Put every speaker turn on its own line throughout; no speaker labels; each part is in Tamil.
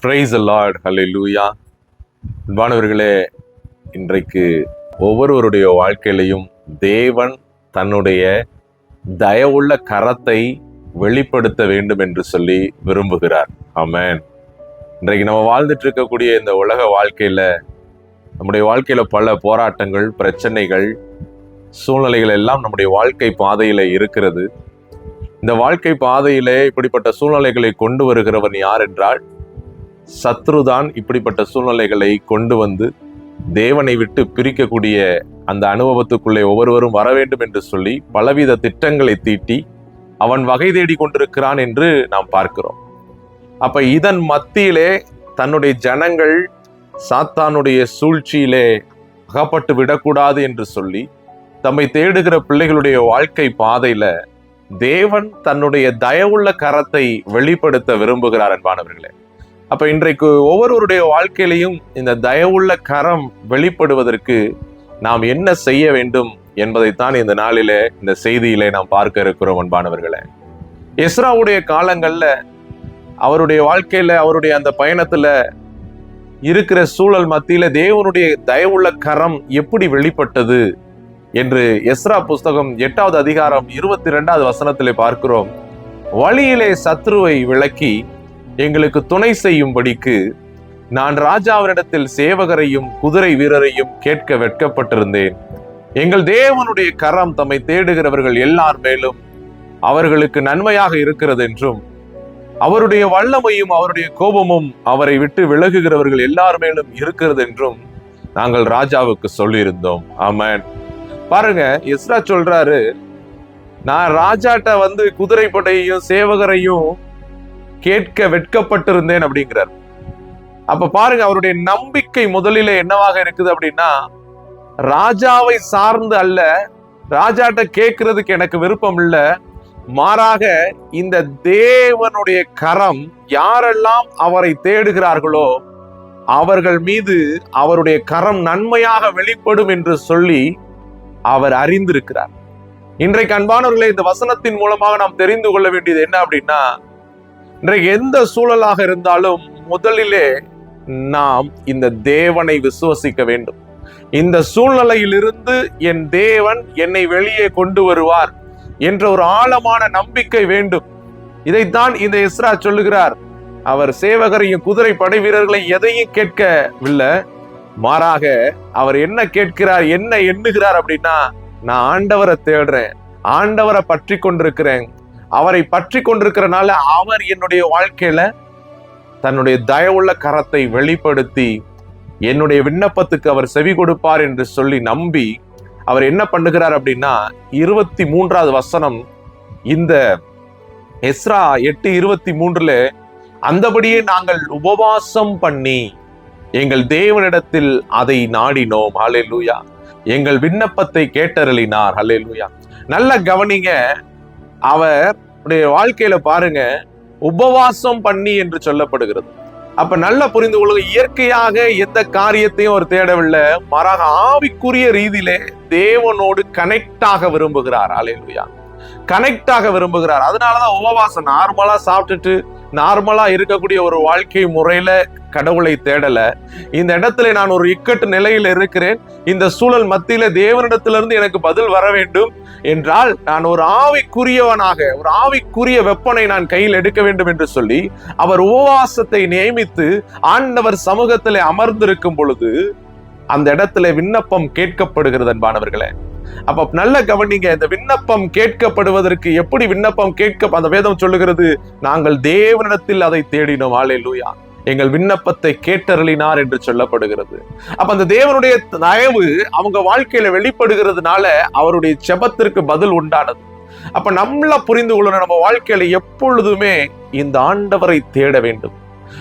பிரைஸ் லார்ட் ஹலே லூயா அன்பானவர்களே இன்றைக்கு ஒவ்வொருவருடைய வாழ்க்கையிலையும் தேவன் தன்னுடைய தயவுள்ள கரத்தை வெளிப்படுத்த வேண்டும் என்று சொல்லி விரும்புகிறார். ஆமேன் இன்றைக்கு நம்ம வாழ்ந்துட்டு இருக்கக்கூடிய இந்த உலக வாழ்க்கையில் நம்முடைய வாழ்க்கையில் பல போராட்டங்கள் பிரச்சனைகள் சூழ்நிலைகள் எல்லாம் நம்முடைய வாழ்க்கை பாதையில் இருக்கிறது. இந்த வாழ்க்கை பாதையிலே இப்படிப்பட்ட சூழ்நிலைகளை கொண்டு வருகிறவன் யார் என்றால் சத்ருதான் இப்படிப்பட்ட சூழ்நிலைகளை கொண்டு வந்து தேவனை விட்டு பிரிக்கக்கூடிய அந்த அனுபவத்துக்குள்ளே ஒவ்வொருவரும் வர வேண்டும் என்று சொல்லி பலவித திட்டங்களை தீட்டி அவன் வகை தேடி கொண்டிருக்கிறான் என்று நாம் பார்க்கிறோம். அப்ப இதன் மத்தியிலே தன்னுடைய ஜனங்கள் சாத்தானுடைய சூழ்ச்சியிலே அகப்பட்டு விடக்கூடாது என்று சொல்லி தம்மை தேடுகிற பிள்ளைகளுடைய வாழ்க்கை பாதையில தேவன் தன்னுடைய தயவுள்ள கரத்தை வெளிப்படுத்த விரும்புகிறார் அன்பானவர்களே. அப்ப இன்றைக்கு ஒவ்வொருவருடைய வாழ்க்கையிலையும் இந்த தயவுள்ள கரம் வெளிப்படுவதற்கு நாம் என்ன செய்ய வேண்டும் என்பதைத்தான் இந்த நாளில இந்த செய்தியிலே நாம் பார்க்க இருக்கிறோம் அன்பானவர்களே. எஸ்ராவுடைய காலங்கள்ல அவருடைய வாழ்க்கையில அவருடைய அந்த பயணத்துல இருக்கிற சூழல் மத்தியில தேவனுடைய தயவுள்ள கரம் எப்படி வெளிப்பட்டது என்று எஸ்ரா புஸ்தகம் எட்டாவது அதிகாரம் இருபத்தி ரெண்டாவது வசனத்திலே பார்க்கிறோம். வழியிலே சத்ருவை விளக்கி எங்களுக்கு துணை செய்யும்படிக்கு நான் ராஜாவினிடத்தில் சேவகரையும் குதிரை வீரரையும் கேட்க வெட்கப்பட்டிருந்தேன். எங்கள் தேவனுடைய கரம் தம்மை தேடுகிறவர்கள் எல்லார் மேலும் அவர்களுக்கு நன்மையாக இருக்கிறது என்றும் அவருடைய வல்லமையும் அவருடைய கோபமும் அவரை விட்டு விலகுகிறவர்கள் எல்லார் மேலும் இருக்கிறது என்றும் நாங்கள் ராஜாவுக்கு சொல்லியிருந்தோம். ஆமன். பாருங்க இஸ்ரா சொல்றாரு நான் ராஜாட்ட வந்து குதிரைப்படையையும் சேவகரையும் கேட்க வெட்கப்பட்டிருந்தேன் அப்படிங்கிறார். அப்ப பாருங்க அவருடைய நம்பிக்கை முதலிலே என்னவாக இருக்குது அப்படின்னா ராஜாவை சார்ந்து அல்ல ராஜாட்ட கேட்கறதுக்கு எனக்கு விருப்பம் இல்ல மாறாக இந்த தேவனுடைய கரம் யாரெல்லாம் அவரை தேடுகிறார்களோ அவர்கள் மீது அவருடைய கரம் நன்மையாக வெளிப்படும் என்று சொல்லி அவர் அறிந்திருக்கிறார். இன்றைக்கு அன்பானவர்களே இந்த வசனத்தின் மூலமாக நாம் தெரிந்து கொள்ள வேண்டியது என்ன அப்படின்னா இன்றைக்கு எந்த சூழலாக இருந்தாலும் முதலிலே நாம் இந்த தேவனை விசுவசிக்க வேண்டும். இந்த சூழ்நிலையிலிருந்து என் தேவன் என்னை வெளியே கொண்டு வருவார் என்ற ஒரு ஆழமான நம்பிக்கை வேண்டும். இதைத்தான் இந்த இஸ்ரா சொல்லுகிறார். அவர் சேவகரையும் குதிரை படை வீரர்களை எதையும் கேட்கவில்லை. மாறாக அவர் என்ன கேட்கிறார் என்ன எண்ணுகிறார் அப்படின்னா நான் ஆண்டவரை தேடுறேன் ஆண்டவரை பற்றி கொண்டிருக்கிறேன் அவரை பற்றி கொண்டிருக்கிறனால அவர் என்னுடைய வாழ்க்கையில தன்னுடைய தயவுள்ள கரத்தை வெளிப்படுத்தி என்னுடைய விண்ணப்பத்துக்கு அவர் செவி கொடுப்பார் என்று சொல்லி நம்பி அவர் என்ன பண்ணுகிறார் அப்படின்னா இருபத்தி மூன்றாவது வசனம் இந்த எஸ்ரா எட்டு இருபத்தி மூன்றுல அந்தபடியே நாங்கள் உபவாசம் பண்ணி எங்கள் தேவனிடத்தில் அதை நாடினோம். ஹலே லூயா எங்கள் விண்ணப்பத்தை கேட்டருளினார். லூயா நல்ல கவனிங்க அவர் வாழ்க்கையில பாருங்க உபவாசம் பண்ணி என்று சொல்லப்படுகிறது. அப்ப நல்லா புரிந்து கொள்ளுங்க இயற்கையாக எந்த காரியத்தையும் அவர் தேடவில்லை. மாறாக ஆவிக்குரிய ரீதியிலே தேவனோடு கனெக்ட் ஆக விரும்புகிறார். அலையலுயா கனெக்ட் ஆக விரும்புகிறார். அதனாலதான் உபவாசம் நார்மலா சாப்பிட்டுட்டு நார்மலா இருக்கக்கூடிய ஒரு வாழ்க்கை முறையில கடவுளை தேடல. இந்த இடத்துல நான் ஒரு இக்கட்டு நிலையில இருக்கிறேன். இந்த சூழல் மத்தியில தேவனிடத்திலிருந்து எனக்கு பதில் வர வேண்டும். என்றால் நான் ஒரு ஆவிக்குரியவனாக ஒரு ஆவிக்குரிய வெப்பனை நான் கையில் எடுக்க வேண்டும் என்று சொல்லி அவர் உபவாசத்தை நியமித்து ஆண்டவர் சமூகத்திலே அமர்ந்திருக்கும் பொழுது அந்த இடத்துல விண்ணப்பம் கேட்கப்படுகிறது அன்பானவர்களே. அப்ப நல்ல கவனிங்க இந்த விண்ணப்பம் கேட்கப்படுவதற்கு எப்படி விண்ணப்பம் கேட்க அந்த வேதம் சொல்லுகிறது நாங்கள் தேவனிடத்தில் அதை தேடினோம். ஆளே லூயா எங்கள் விண்ணப்பத்தை கேட்டருளினார் என்று சொல்லப்படுகிறது. அப்ப அந்த தேவனுடைய தயவு அவங்க வாழ்க்கையில வெளிப்படுகிறதுனால அவருடைய செபத்திற்கு பதில் உண்டானது. அப்ப நம்மள புரிந்து கொள்ளணும் நம்ம வாழ்க்கையில எப்பொழுதுமே இந்த ஆண்டவரை தேட வேண்டும்.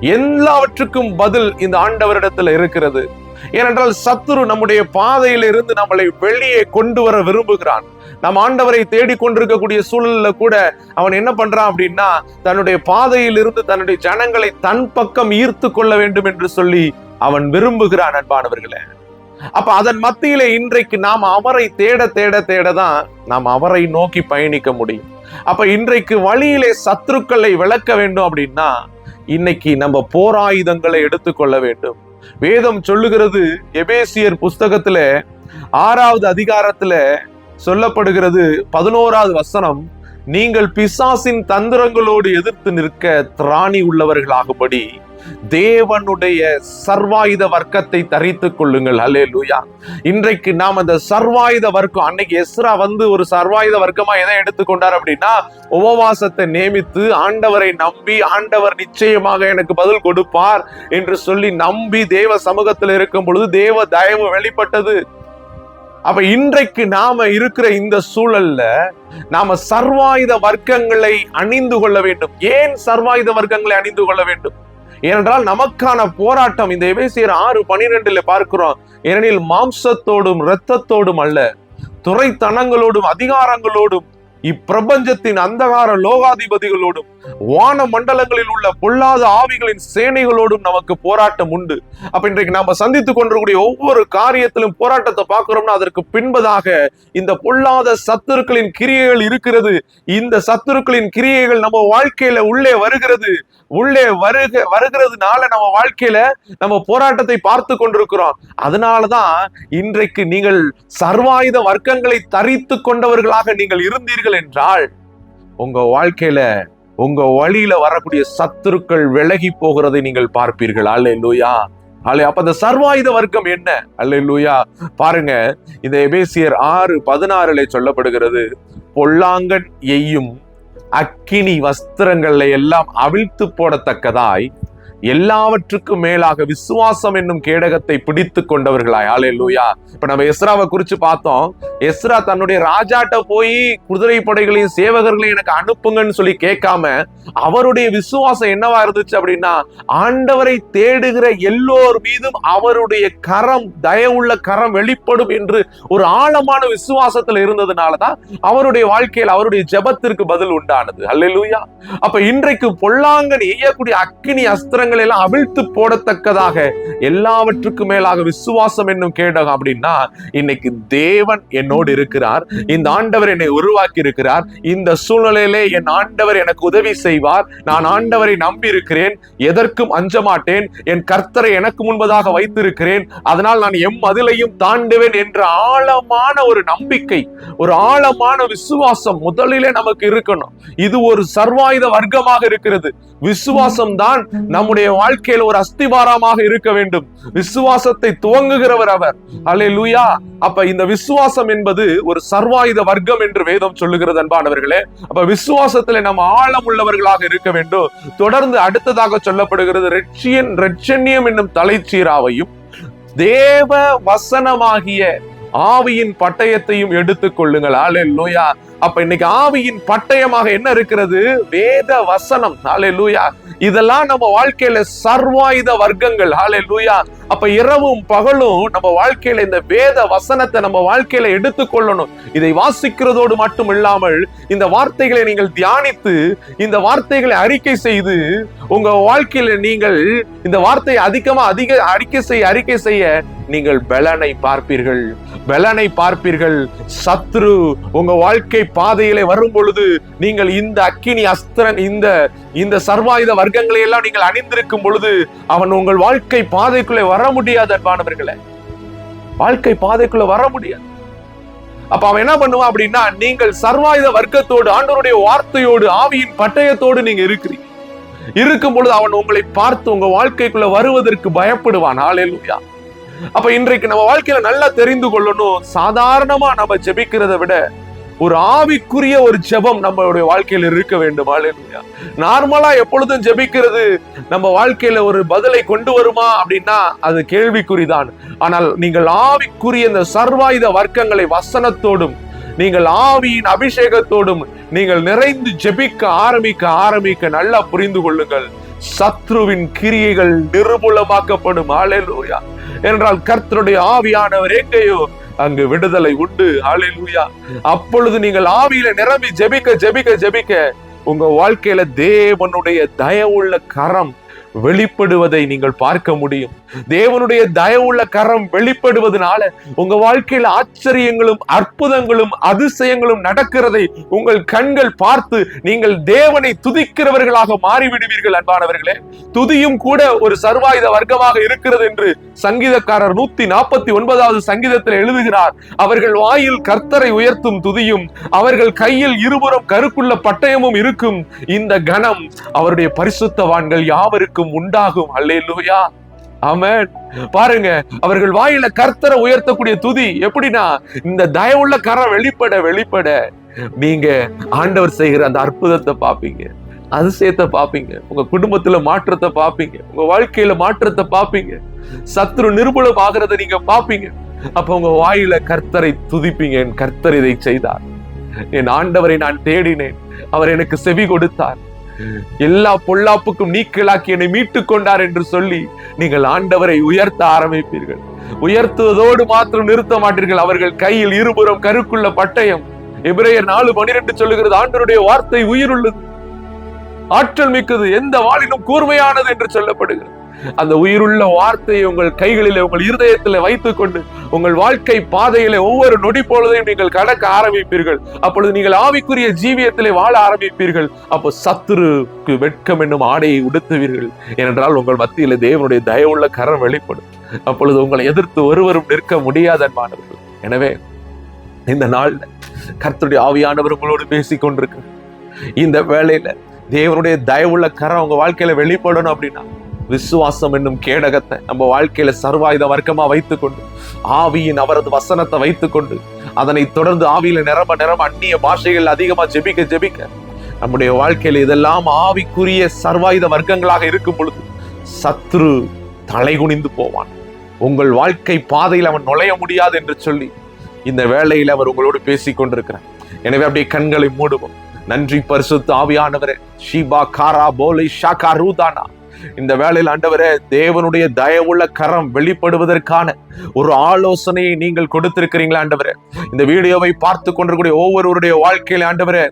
எல்லாவற்றுக்கும் பதில் இந்த ஆண்டவரிடத்துல இருக்கிறது. ஏனென்றால் சத்துரு நம்முடைய பாதையிலிருந்து நம்மளை வெளியே கொண்டு வர விரும்புகிறான். நம் ஆண்டவரை தேடிக்கொண்டிருக்கக்கூடிய சூழல்ல கூட அவன் என்ன பண்றான் அப்படின்னா தன்னுடைய பாதையில் இருந்து தன்னுடைய ஜனங்களை தன் பக்கம் ஈர்த்து கொள்ள வேண்டும் என்று சொல்லி அவன் விரும்புகிறான் அன்பானவர்களே. அப்ப அதன் மத்தியில இன்றைக்கு நாம் அவரை தேட தேட தேட தான் நாம் அவரை நோக்கி பயணிக்க முடியும். அப்ப இன்றைக்கு வழியிலே சத்துருக்களை விளக்க வேண்டும் அப்படின்னா இன்னைக்கு நம்ம போராயுதங்களை எடுத்துக்கொள்ள வேண்டும். வேதம் சொல்லுகிறது எபேசியர் புஸ்தகத்துல ஆறாவது அதிகாரத்துல சொல்லப்படுகிறது பதினோராவது வசனம் நீங்கள் பிசாசின் தந்திரங்களோடு எதிர்த்து நிற்க திராணி உள்ளவர்களாகும்படி தேவனுடைய சர்வாயுத வர்க்கத்தை தரித்துக் கொள்ளுங்கள். அலே லூயா இன்றைக்கு நாம் அந்த சர்வாயுத வர்க்கம் அன்னைக்கு எஸ்ரா வந்து ஒரு சர்வாயுத வர்க்கமா எதை எடுத்துக்கொண்டார் அப்படின்னா உபவாசத்தை நியமித்து ஆண்டவரை நம்பி ஆண்டவர் நிச்சயமாக எனக்கு பதில் கொடுப்பார் என்று சொல்லி நம்பி தேவ சமூகத்தில் இருக்கும் பொழுது தேவ தயவு வெளிப்பட்டது. அப்ப இன்றைக்கு நாம இருக்கிற இந்த சூழல்ல நாம சர்வாயுத வர்க்கங்களை அணிந்து கொள்ள வேண்டும். ஏன் சர்வாயுத வர்க்கங்களை அணிந்து கொள்ள வேண்டும்? ஏனென்றால் நமக்கான போராட்டம் இந்த எபேசியர் ஆறு பனிரெண்டுல பார்க்கிறோம். ஏனெனில் மாம்சத்தோடும் இரத்தத்தோடும் அல்ல துறைத்தனங்களோடும் அதிகாரங்களோடும் இப்பிரபஞ்சத்தின் அந்தகார லோகாதிபதிகளோடும் வான மண்டலங்களில் உள்ள பொல்லாத ஆவிகளின் சேனைகளோடும் நமக்கு போராட்டம் உண்டு. அப்ப இன்றைக்கு நாம சந்தித்துக் கொண்டிருக்கூடிய ஒவ்வொரு காரியத்திலும் போராட்டத்தை பார்க்கிறோம்னா அதற்கு பின்பதாக இந்த பொல்லாத சத்துருக்களின் கிரியைகள் இருக்கிறது. இந்த சத்துருக்களின் கிரியைகள் நம்ம வாழ்க்கையில உள்ளே வருகிறது. உள்ளே வருக வருகிறதுனால நம்ம வாழ்க்கையில நம்ம போராட்டத்தை பார்த்து கொண்டிருக்கிறோம். அதனாலதான் இன்றைக்கு நீங்கள் சர்வாயுத வர்க்கங்களை தரித்து கொண்டவர்களாக நீங்கள் இருந்தீர்கள் என்றால் உங்க வாழ்க்கையில உங்க வழியில வரக்கூடிய சத்துருக்கள் விலகி போகிறதை நீங்கள் பார்ப்பீர்கள். அல்ல லூயா அல்ல அப்ப அந்த சர்வாயுத வர்க்கம் என்ன? அல்ல லூயா பாருங்க இந்த எபேசியர் ஆறு பதினாறுல சொல்லப்படுகிறது பொல்லாங்கன் எய்யும் அக்கினி வஸ்திரங்களை எல்லாம் அவிழ்த்து போடத்தக்கதாய் எல்லாவற்றுக்கும் மேலாக விசுவாசம் என்னும் கேடகத்தை பிடித்து கொண்டவர்களாய். ஆலே லூயா இப்ப நம்ம எஸ்ராவை குறிச்சு பார்த்தோம். எஸ்ரா தன்னுடைய ராஜாட்ட போய் குதிரை படைகளையும் சேவகர்களையும் எனக்கு அனுப்புங்கன்னு சொல்லி கேட்காம அவருடைய விசுவாசம் என்னவா இருந்துச்சு அப்படின்னா ஆண்டவரை தேடுகிற எல்லோர் மீதும் அவருடைய கரம் தயவுள்ள கரம் வெளிப்படும் என்று ஒரு ஆழமான விசுவாசத்துல இருந்ததுனாலதான் அவருடைய வாழ்க்கையில் அவருடைய ஜபத்திற்கு பதில் உண்டானது. அல்ல லூயா அப்ப இன்றைக்கு பொல்லாங்கன் எய்யக்கூடிய அக்கினி அஸ்த அஸ்திரங்கள் எல்லாம் அவிழ்த்து போடத்தக்கதாக எல்லாவற்றுக்கும் மேலாக விசுவாசம் என்னும் கேடகம் அப்படின்னா இன்னைக்கு தேவன் என்னோடு இருக்கிறார் இந்த ஆண்டவர் என்னை உருவாக்கி இருக்கிறார் இந்த சூழ்நிலையிலே என் ஆண்டவர் எனக்கு உதவி செய்வார் நான் ஆண்டவரை நம்பி இருக்கிறேன் எதற்கும் அஞ்ச மாட்டேன் என் கர்த்தரை எனக்கு முன்பதாக வைத்திருக்கிறேன் அதனால் நான் எம் மதிலையும் தாண்டுவேன் என்ற ஆழமான ஒரு நம்பிக்கை ஒரு ஆழமான விசுவாசம் முதலிலே நமக்கு இருக்கணும். இது ஒரு சர்வாயுத வர்க்கமாக இருக்கிறது. விசுவாசம் தான் நம் நம்முடைய வாழ்க்கையில் ஒரு அஸ்திவாரமாக இருக்க வேண்டும். விசுவாசத்தை துவங்குகிறவர் அவர். அலே லூயா அப்ப இந்த விசுவாசம் என்பது ஒரு சர்வாயுத வர்க்கம் என்று வேதம் சொல்லுகிறது அன்பானவர்களே. அப்ப விசுவாசத்துல நம்ம ஆழம் உள்ளவர்களாக இருக்க வேண்டும். தொடர்ந்து அடுத்ததாக சொல்லப்படுகிறது ரெட்சியன் ரெட்சண்யம் என்னும் தலைச்சீராவையும் தேவ வசனமாகிய ஆவியின் பட்டயத்தையும் எடுத்துக் கொள்ளுங்கள். ஆலே லூயா அப்ப இன்னைக்கு ஆவியின் பட்டயமாக என்ன இருக்கிறது? வேத வசனம். ஹாலே லூயா இதெல்லாம் நம்ம வாழ்க்கையில சர்வாயுத வர்க்கங்கள். ஹாலே லூயா அப்ப இரவும் பகலும் நம்ம வாழ்க்கையில இந்த வேத வசனத்தை நம்ம வாழ்க்கையில எடுத்துக்கொள்ளணும். இதை வாசிக்கிறதோடு மட்டும் இல்லாமல் இந்த வார்த்தைகளை நீங்கள் தியானித்து இந்த வார்த்தைகளை அறிக்கை செய்து உங்க வாழ்க்கையில நீங்கள் இந்த வார்த்தையை அதிகமா அதிக அறிக்கை செய்ய அறிக்கை செய்ய நீங்கள் பலனை பார்ப்பீர்கள். பலனை பார்ப்பீர்கள். சத்ரு உங்க வாழ்க்கை பாதையிலே வரும் பொழுது நீங்கள் இந்த அக்கினி அஸ்திரன் இந்த இந்த சர்வாயுத வர்க்கங்களை எல்லாம் நீங்கள் அணிந்திருக்கும் பொழுது அவன் உங்கள் வாழ்க்கை பாதைக்குள்ளே வர முடியாது அன்பானவர்களே. வாழ்க்கை பாதைக்குள்ள வர முடியாது. அப்ப அவன் என்ன பண்ணுவான் அப்படின்னா நீங்கள் சர்வாயுத வர்க்கத்தோடு ஆண்டவருடைய வார்த்தையோடு ஆவியின் பட்டயத்தோடு நீங்க இருக்கிறீங்க. இருக்கும் பொழுது அவன் உங்களை பார்த்து உங்க வாழ்க்கைக்குள்ள வருவதற்கு பயப்படுவான். ஆளேலுயா அப்ப இன்றைக்கு நம்ம வாழ்க்கையில நல்லா தெரிந்து கொள்ளணும். சாதாரணமா நம்ம ஜெபிக்கிறத விட ஒரு ஆவிக்குரிய ஒரு ஜெபம் நம்மளுடைய வாழ்க்கையில இருக்க வேண்டும். நார்மலா எப்பொழுதும் ஜெபிக்கிறது. நம்ம வாழ்க்கையில ஒரு பதிலை கொண்டு வருமா அப்படின்னா அது கேள்விக்குறிதான். ஆனால் நீங்கள் ஆவிக்குரிய இந்த சர்வாயுத வர்க்கங்களை வசனத்தோடும் நீங்கள் ஆவியின் அபிஷேகத்தோடும் நீங்கள் நிறைந்து ஜெபிக்க ஆரம்பிக்க ஆரம்பிக்க நல்லா புரிந்து கொள்ளுங்கள். சத்ருவின் கிரியைகள் நிர்மூலமாக்கப்படும். ஆளேலூயா என்றால் கர்த்தருடைய ஆவியானவர் எங்கேயோ அங்கு விடுதலை உண்டு. ஆளேலூயா அப்பொழுது நீங்கள் ஆவியில நிரம்பி ஜெபிக்க ஜெபிக்க ஜெபிக்க உங்க வாழ்க்கையில தேவனுடைய தயவுள்ள கரம் வெளிப்படுவதை நீங்கள் பார்க்க முடியும். தேவனுடைய தயவுள்ள கரம் வெளிப்படுவதனால உங்க வாழ்க்கையில் ஆச்சரியங்களும் அற்புதங்களும் அதிசயங்களும் நடக்கிறதை உங்கள் கண்கள் பார்த்து நீங்கள் தேவனை துதிக்கிறவர்களாக மாறிவிடுவீர்கள் அன்பானவர்களே. துதியும் கூட ஒரு சர்வாயுத வர்க்கமாக இருக்கிறது என்று சங்கீதக்காரர் நூத்தி நாற்பத்தி ஒன்பதாவது சங்கீதத்தில் எழுதுகிறார். அவர்கள் வாயில் கர்த்தரை உயர்த்தும் துதியும் அவர்கள் கையில் இருபுறம் கருக்குள்ள பட்டயமும் இருக்கும். இந்த கணம் அவருடைய பரிசுத்தவான்கள் யாவருக்கும் உண்டாகும். அல்லே லூயா ஆமென். பாருங்க அவர்கள் வாயில கர்த்தரை உயர்த்தக்கூடிய துதி எப்படின்னா இந்த தயவுள்ள கரம் வெளிப்பட வெளிப்பட. நீங்க ஆண்டவர் செய்கிற அந்த அற்புதத்தை பார்ப்பீங்க. அதிசயத்தை பார்ப்பீங்க. உங்க குடும்பத்துல மாற்றத்தை பார்ப்பீங்க. உங்க வாழ்க்கையில மாற்றத்தை பார்ப்பீங்க. சத்ரு நிர்மூலம் ஆகிறத நீங்க பார்ப்பீங்க. அப்ப உங்க வாயில கர்த்தரை துதிப்பீங்க. என் கர்த்தர் இதை செய்தார். என் ஆண்டவரை நான் தேடினேன். அவர் எனக்கு செவி கொடுத்தார். எல்லா பொல்லாப்புக்கும் நீக்கலாக்கி என்னை மீட்டுக் கொண்டார் என்று சொல்லி நீங்கள் ஆண்டவரை உயர்த்த ஆரம்பிப்பீர்கள். உயர்த்துவதோடு மாத்திரம் நிறுத்த மாட்டீர்கள். அவர்கள் கையில் இருபுறம் கருக்குள்ள பட்டயம். எபிரேயர் நாலு பனிரெண்டு சொல்லுகிறது ஆண்டருடைய வார்த்தை உயிருள்ளது. ஆற்றல் மிக்கது. எந்த வாளிலும் கூர்மையானது என்று சொல்லப்படுகிறது. அந்த உயிருள்ள வார்த்தையை உங்கள் கைகளிலே உங்கள் இருதயத்தில் வைத்துக் கொண்டு உங்கள் வாழ்க்கை பாதையிலே ஒவ்வொரு நொடி பொழுதையும் நீங்கள் கடக்க ஆரம்பிப்பீர்கள். அப்பொழுது நீங்கள் ஆவிக்குரிய ஜீவியத்திலே வாழ ஆரம்பிப்பீர்கள். அப்போ சத்துருக்கு வெட்கம் என்னும் ஆடையை உடுத்துவீர்கள். ஏனென்றால் உங்கள் மத்தியில தேவனுடைய தயவுள்ள கரம் வெளிப்படும். அப்பொழுது உங்களை எதிர்த்து ஒருவரும் நிற்க முடியாதன்மானவர்கள் எனவே இந்த நாள்ல கர்த்தருடைய ஆவியானவர் உங்களோடு பேசிக் கொண்டிருக்கிறார். இந்த வேளையில தேவனுடைய தயவுள்ள கரம் உங்க வாழ்க்கையில வெளிப்படணும் அப்படின்னா விசுவாசம் என்னும் கேடகத்தை நம்ம வாழ்க்கையில சர்வாயுத வர்க்கமா வைத்துக்கொண்டு ஆவியின் அவரது வசனத்தை வைத்துக்கொண்டு அதனை தொடர்ந்து ஆவியில நிரம்ப நிரம்ப அந்நிய பாஷைகள் அதிகமா ஜெபிக்க ஜெபிக்க நம்முடைய வாழ்க்கையில இதெல்லாம் ஆவிக்குரிய சர்வாயுத வர்க்கங்களாக இருக்கும் பொழுது சத்ரு தலைகுனிந்து போவான். உங்கள் வாழ்க்கை பாதையில் அவன் நுழைய முடியாது என்று சொல்லி இந்த வேளையில் அவர் உங்களோடு பேசி கொண்டிருக்கிறார். எனவே அப்படியே கண்களை மூடுவோம். நன்றி பரிசுத்த ஆவியானவரே. ஷீபா காரா போலை ஷாகா ரூதானா. இந்த வேலையில் ஆண்டவரே தேவனுடைய தயவுள்ள கரம் வெளிப்படுவதற்கான ஒரு ஆலோசனையை நீங்கள் கொடுத்திருக்கிறீங்களா ஆண்டவரே. இந்த வீடியோவை பார்த்து கொண்டிருக்கூடிய ஒவ்வொருவருடைய வாழ்க்கையில ஆண்டவரே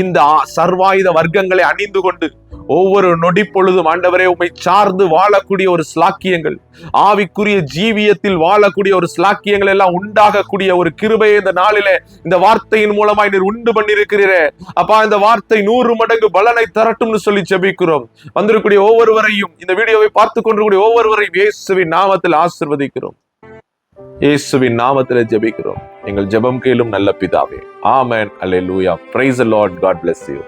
இந்த சர்வாயுத வர்க்கங்களை அணிந்து கொண்டு ஒவ்வொரு நொடி பொழுதும் ஆண்டவரே உமை சார்ந்து வாழக்கூடிய ஒரு ஸ்லாக்கியங்கள் ஆவிக்குரிய ஜீவியத்தில் வாழக்கூடிய ஒரு ஸ்லாக்கியங்கள் எல்லாம் உண்டாகக்கூடிய ஒரு கிருபையை இந்த நாளிலே இந்த வார்த்தையின் மூலமாய் நீர் உண்டு பண்ணியிருக்கிறீரே. அப்பா இந்த வார்த்தை நூறு மடங்கு பலனை தரட்டும்னு சொல்லி ஜெபிக்கிறோம். வந்திருக்கூடிய ஒவ்வொருவரையும் இந்த வீடியோவை பார்த்து கொண்டிருக்கூடிய ஒவ்வொருவரையும் இயேசுவின் நாமத்தில் ஆசிர்வதிக்கிறோம். இயேசுவின் நாமத்தில் ஜெபிக்கிறோம். எங்கள் ஜெபம் கேளும் நல்ல பிதாவே. ஆமேன். ஆமென் அல்லேலூயா praise Lord God bless you